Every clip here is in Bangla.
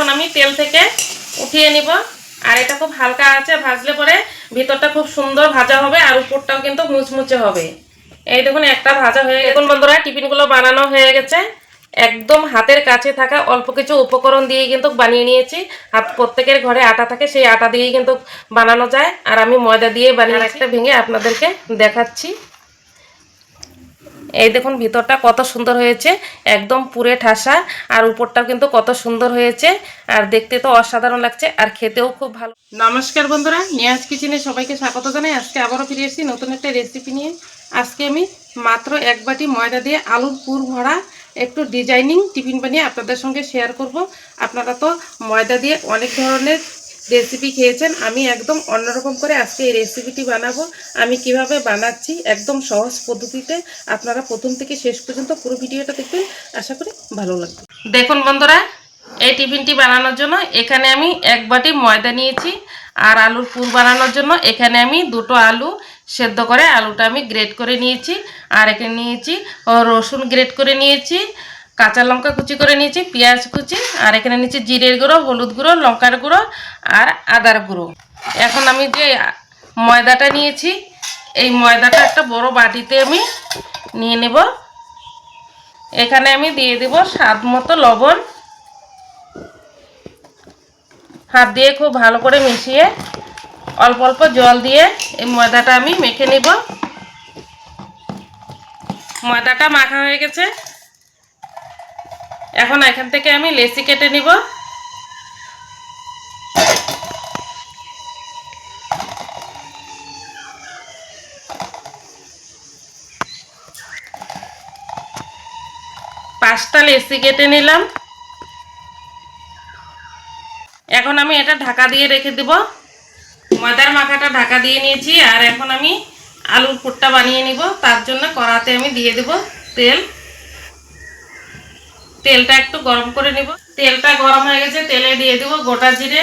এখন আমি তেল থেকে উঠিয়ে নিব। আর এটা খুব হালকা আছে ভাজলে পরে ভিতরটা খুব সুন্দর ভাজা হবে আর উপরটাও কিন্তু মুচমুচে হবে। এই দেখুন একটা ভাজা হয়ে দেখুন বন্ধুরা টিফিনগুলো বানানো হয়ে গেছে। একদম হাতের কাছে থাকা অল্প কিছু উপকরণ দিয়ে কিন্তু বানিয়ে নিয়েছি। আর প্রত্যেকের ঘরে আটা থাকে সেই আটা দিয়েই কিন্তু বানানো যায়। আর আমি ময়দা দিয়ে বানিয়ে একটা ভেঙে আপনাদেরকে দেখাচ্ছি। এই দেখুন, ভিতরটা কত সুন্দর হয়েছে, একদম পুরে ঠাসা, আর উপরটাও কিন্তু কত সুন্দর হয়েছে, আর দেখতে তো অসাধারণ লাগছে, আর খেতেও খুব ভালো। নমস্কার বন্ধুরা, নিয়াজ কিচেনে সবাইকে স্বাগত জানাই। আজকে আবারও ফিরে এসেছি নতুন একটা রেসিপি নিয়ে। আজকে আমি মাত্র এক বাটি ময়দা দিয়ে আলুর পুর ভরা একটু ডিজাইনিং টিফিন বানিয়ে আপনাদের সঙ্গে শেয়ার করব। আপনারা তো ময়দা দিয়ে অনেক ধরনের রেসিপি খেয়েছেন, আমি একদম অন্যরকম করে আজকে এই রেসিপিটি বানাবো। আমি কীভাবে বানাচ্ছি একদম সহজ পদ্ধতিতে আপনারা প্রথম থেকে শেষ পর্যন্ত পুরো ভিডিওটা দেখবেন। আশা করি ভালো লাগবে। দেখুন বন্ধুরা, এই টিফিনটি বানানোর জন্য এখানে আমি এক বাটি ময়দা নিয়েছি আর আলুর পুর বানানোর জন্য এখানে আমি দুটো আলু সেদ্ধ করে আলুটা আমি গ্রেট করে নিয়েছি। আর এখানে নিয়েছি রসুন গ্রেট করে নিয়েছি। কাঁচা লঙ্কা কুচি করে নিয়েছি, পেঁয়াজ কুচি, আর এখানে নিয়েছি জিরের গুঁড়ো, হলুদ গুঁড়ো, লঙ্কার গুঁড়ো আর আদার গুঁড়ো। এখন আমি যে ময়দাটা নিয়েছি, এই ময়দাটা একটা বড় বাটিতে আমি নিয়ে নেব। এখানে আমি দিয়ে দেব স্বাদ মতো লবণ। হাত দিয়ে খুব ভালো করে মিশিয়ে অল্প অল্প জল দিয়ে এই ময়দাটা আমি মেখে নেব। ময়দাটা মাখা হয়ে গেছে। এখন এখান থেকে আমি লেসি কেটে নিব। পাঁচটা লেসি কেটে নিলাম। এখন আমি এটা ঢাকা দিয়ে রেখে দেব। ময়দার মাখাটা ঢাকা দিয়ে নিয়েছি, আর এখন আমি আলুর পুরটা বানিয়ে নিব। তার জন্য কড়াতে আমি দিয়ে দেব তেল। তেলটা একটু গরম করে নিব। তেলটা গরম হয়ে গেছে, তেলে দিয়ে দেব গোটা জিরে।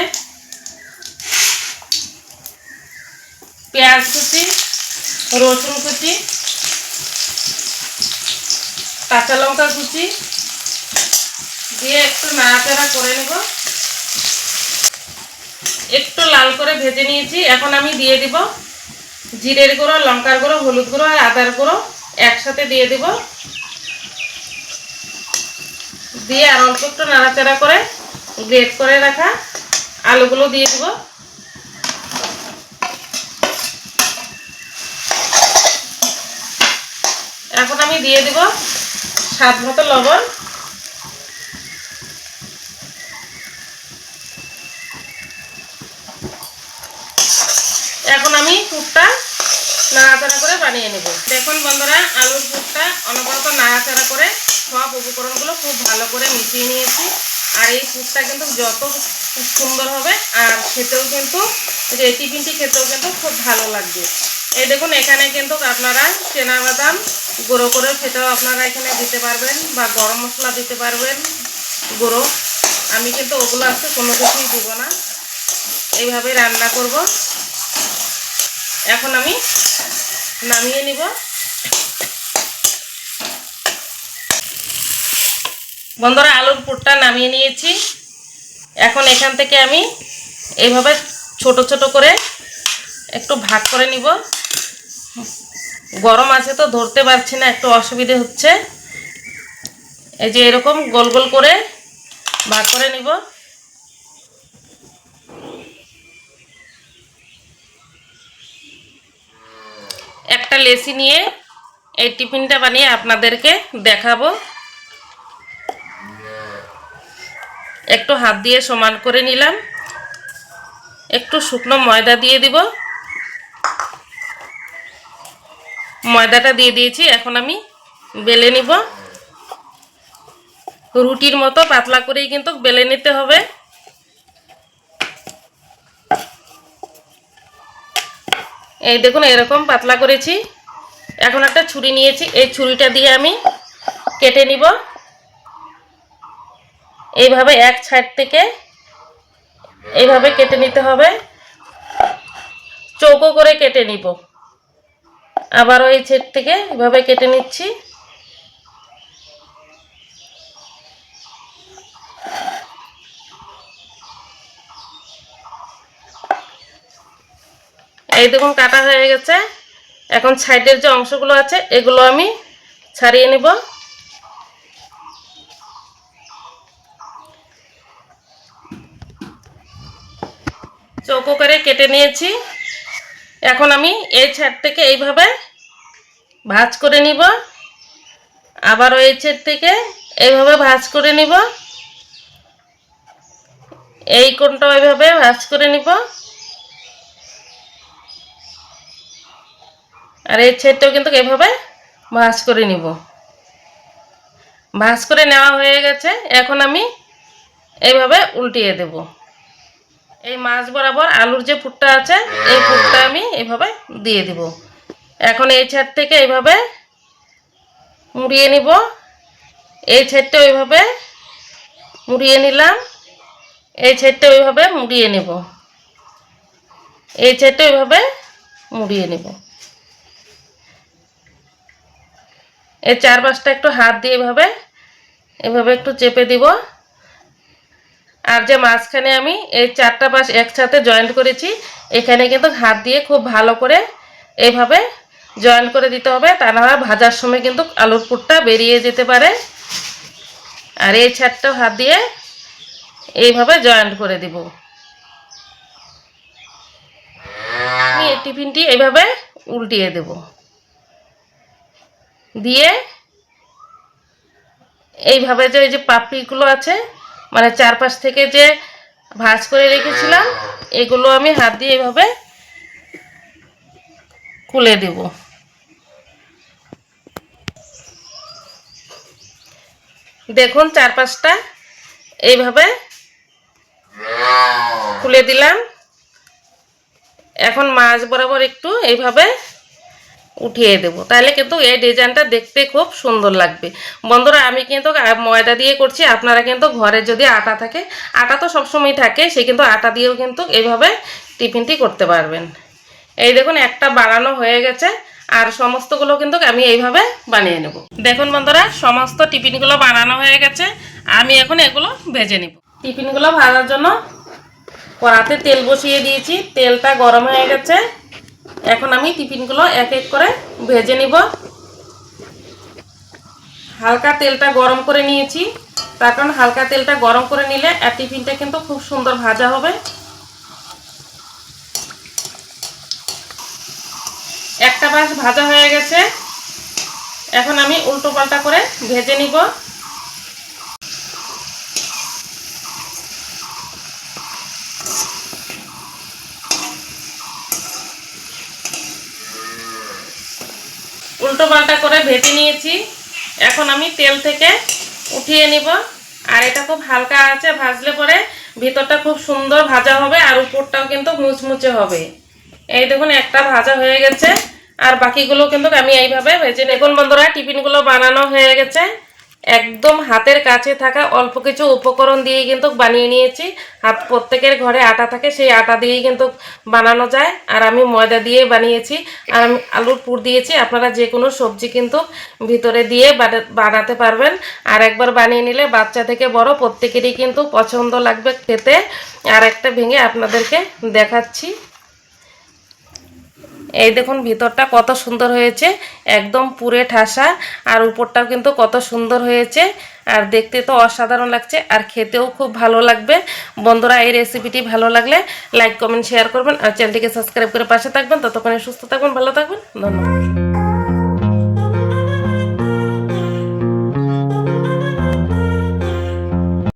পেঁয়াজ কুচি, রসুন কুচি, কাঁচা লঙ্কা কুচি দিয়ে একটু নাড়াচাড়া করে নেব। একটু লাল করে ভেজে নিয়েছি, এখন আমি দিয়ে দিব জিরের গুঁড়ো, লঙ্কার গুঁড়ো, হলুদ গুঁড়ো আর আদার গুঁড়ো একসাথে দিয়ে দিব। দিয়ে আর অল্প একটু নাড়াচাড়া করে গ্রেট করে রাখা আলুগুলো দিয়ে দিব। এখন আমি দিয়ে দিব স্বাদ মতো লবণ। এখন আমি পুরটা নাড়াচাড়া করে বানিয়ে নেব। দেখুন বন্ধুরা, আলুর পুরটা অনবরত নাড়াচাড়া করে সব উপকরণগুলো খুব ভালো করে মিশিয়ে নিয়েছি। আর এই পুরটা কিন্তু যত সুন্দর হবে, আর খেতেও কিন্তু টিফিনটি খেতেও কিন্তু খুব ভালো লাগবে। এই দেখুন, এখানে কিন্তু আপনারা চেনা বাদাম গুঁড়ো করে সেটাও আপনারা এখানে দিতে পারবেন, বা গরম মশলা দিতে পারবেন গুঁড়ো। আমি কিন্তু ওগুলো আছে কোনো কিছুই দিব না। এইভাবে রান্না করব। এখন আমি নামিয়ে নিব। বন্ধুরা, আলুর পুরটা নামিয়ে নিয়েছি। এখন এখান থেকে আমি এইভাবে ছোট ছোট করে একটু ভাগ করে নিব। গরম আছে তো, ধরতে পারছি না, একটু অসুবিধে হচ্ছে। এই যে এরকম গোল গোল করে ভাগ করে নিব। একটা লেসি নিয়ে এই টিফিনটা বানিয়ে আপনাদেরকে দেখাবো। একটু হাত দিয়ে সমান করে নিলাম। একটু শুকনো ময়দা দিয়ে দিব। ময়দাটা দিয়ে দিয়েছি, এখন আমি বেলে নিব। রুটির মতো পাতলা করেই কিন্তু বেলে নিতে হবে। এই দেখুন, এরকম পাতলা করেছি। এখন একটা ছুরি নিয়েছি, এই ছুরিটা দিয়ে আমি কেটে নিব। এইভাবে এক সাইড থেকে এইভাবে কেটে নিতে হবে। চৌকো করে কেটে নিব। আবারও এই ছাইড থেকে এভাবে কেটে নিচ্ছি। এই দেখুন, কাটা হয়ে গেছে। এখন সাইডের যে অংশগুলো আছে, এগুলো আমি ছাড়িয়ে নেব। চৌকো করে কেটে নিয়েছি। এখন আমি এই ছাদ থেকে এইভাবে ভাজ করে নিব। আবারও এই ছাদ থেকে এইভাবে ভাজ করে নিব। এই কোণটাও এইভাবে ভাজ করে নিব। আর এই ছেদটাও কিন্তু এইভাবে ভাজ করে নিব। ভাজ করে নেওয়া হয়ে গেছে। এখন আমি এইভাবে উল্টিয়ে দেব। এই মাছ বরাবর আলুর যে ফুটটা আছে, এই ফুটটা আমি এইভাবে দিয়ে দিব। এখন এই ছাদ থেকে এইভাবে মুড়িয়ে নিব। এই ছাদটা ওইভাবে মুড়িয়ে নিলাম। এই ছাদটা ওইভাবে মুড়িয়ে নেব। এই ছাদটা ওইভাবে মুড়িয়ে নেব। এই চার পাঁচটা একটু হাত দিয়ে এভাবে এভাবে একটু চেপে দিব। আর যে মাঝখানে আমি এই চারটা পাশ একসাথে জয়েন্ট করেছি, এখানে কিন্তু হাত দিয়ে খুব ভালো করে এইভাবে জয়েন্ট করে দিতে হবে, তা না হয় ভাজার সময় কিন্তু আলুর পুরটা বেরিয়ে যেতে পারে। আর এই ছাদটাও হাত দিয়ে এইভাবে জয়েন্ট করে দিব। আমি এই টিফিনটি এইভাবে উল্টিয়ে দেব। দিয়ে এইভাবে যে ওই যে পাপড়িগুলো আছে মানে চারপাশ থেকে যে ভাঁজ করে রেখেছিলাম, এগুলো আমি হাত দিয়ে এইভাবে খুলে দেব। দেখুন চারপাশটা এইভাবে খুলে দিলাম। এখন মাছ বরাবর একটু এইভাবে উঠিয়ে দেব। তাহলে কিন্তু এই ডিজাইনটা দেখতে খুব সুন্দর লাগবে। বন্ধুরা, আমি কিন্তু ময়দা দিয়ে করছি। আপনারা কিন্তু ঘরে যদি আটা থাকে, আটা তো সবসময় থাকে, সে কিন্তু আটা দিয়েও কিন্তু এইভাবে টিফিনটি করতে পারবেন। এই দেখুন, একটা বানানো হয়ে গেছে, আর সমস্তগুলো কিন্তু আমি এইভাবে বানিয়ে নেব। দেখুন বন্ধুরা, সমস্ত টিফিনগুলো বানানো হয়ে গেছে। আমি এখন এগুলো ভেজে নেব। টিফিনগুলো ভাজার জন্য কড়াতে তেল বসিয়ে দিয়েছি। তেলটা গরম হয়ে গেছে। এখন আমি টিফিনগুলো এক এক করে ভেজে নিব। হালকা তেলটা গরম করে নিয়েছি। তার কারণ হালকা তেলটা গরম করে নিলে আর টিফিনটা কিন্তু খুব সুন্দর ভাজা হবে। একটা পাশ ভাজা হয়ে গেছে। এখন আমি উল্টো পাল্টা করে ভেজে নিব। উল্টো পাল্টা করে ভেজে নিয়েছি। এখন আমি তেল থেকে উঠিয়ে নিব। আর এটা খুব হালকা আছে ভাজলে পরে ভিতরটা খুব সুন্দর ভাজা হবে আর উপরটাও কিন্তু মুচমুচে হবে। এই দেখুন, একটা ভাজা হয়ে গেছে। আর বাকিগুলো কিন্তু আমি এইভাবে ভেজে দেখুন বন্ধুরা, টিফিনগুলো বানানো হয়ে গেছে। একদম হাতের কাছে থাকা অল্প কিছু উপকরণ দিয়ে কিন্তু বানিয়ে নিয়েছি। হাত, প্রত্যেকের ঘরে আটা থাকে, সেই আটা দিয়েই কিন্তু বানানো যায়। আর আমি ময়দা দিয়ে বানিয়েছি। আর আমি আলুর পুর দিয়েছি। আপনারা যে কোনো সবজি কিন্তু ভিতরে দিয়ে বানাতে পারবেন। আর একবার বানিয়ে নিলে বাচ্চা থেকে বড় প্রত্যেকেরই কিন্তু পছন্দ লাগবে খেতে। আর একটা ভেঙে আপনাদেরকে দেখাচ্ছি। এই দেখুন, ভিতরটা কত সুন্দর হয়েছে, একদম পুরে ঠাসা, আর উপরটাও কিন্তু কত সুন্দর হয়েছে, আর দেখতে তো অসাধারণ লাগছে, আর খেতেও খুব ভালো লাগবে। বন্ধুরা, এই রেসিপিটি ভালো লাগলে লাইক কমেন্ট শেয়ার করবেন, আর চ্যানেলটিকে সাবস্ক্রাইব করে পাশে থাকবেন। ততক্ষণে সুস্থ থাকবেন, ভালো থাকবেন, ধন্যবাদ।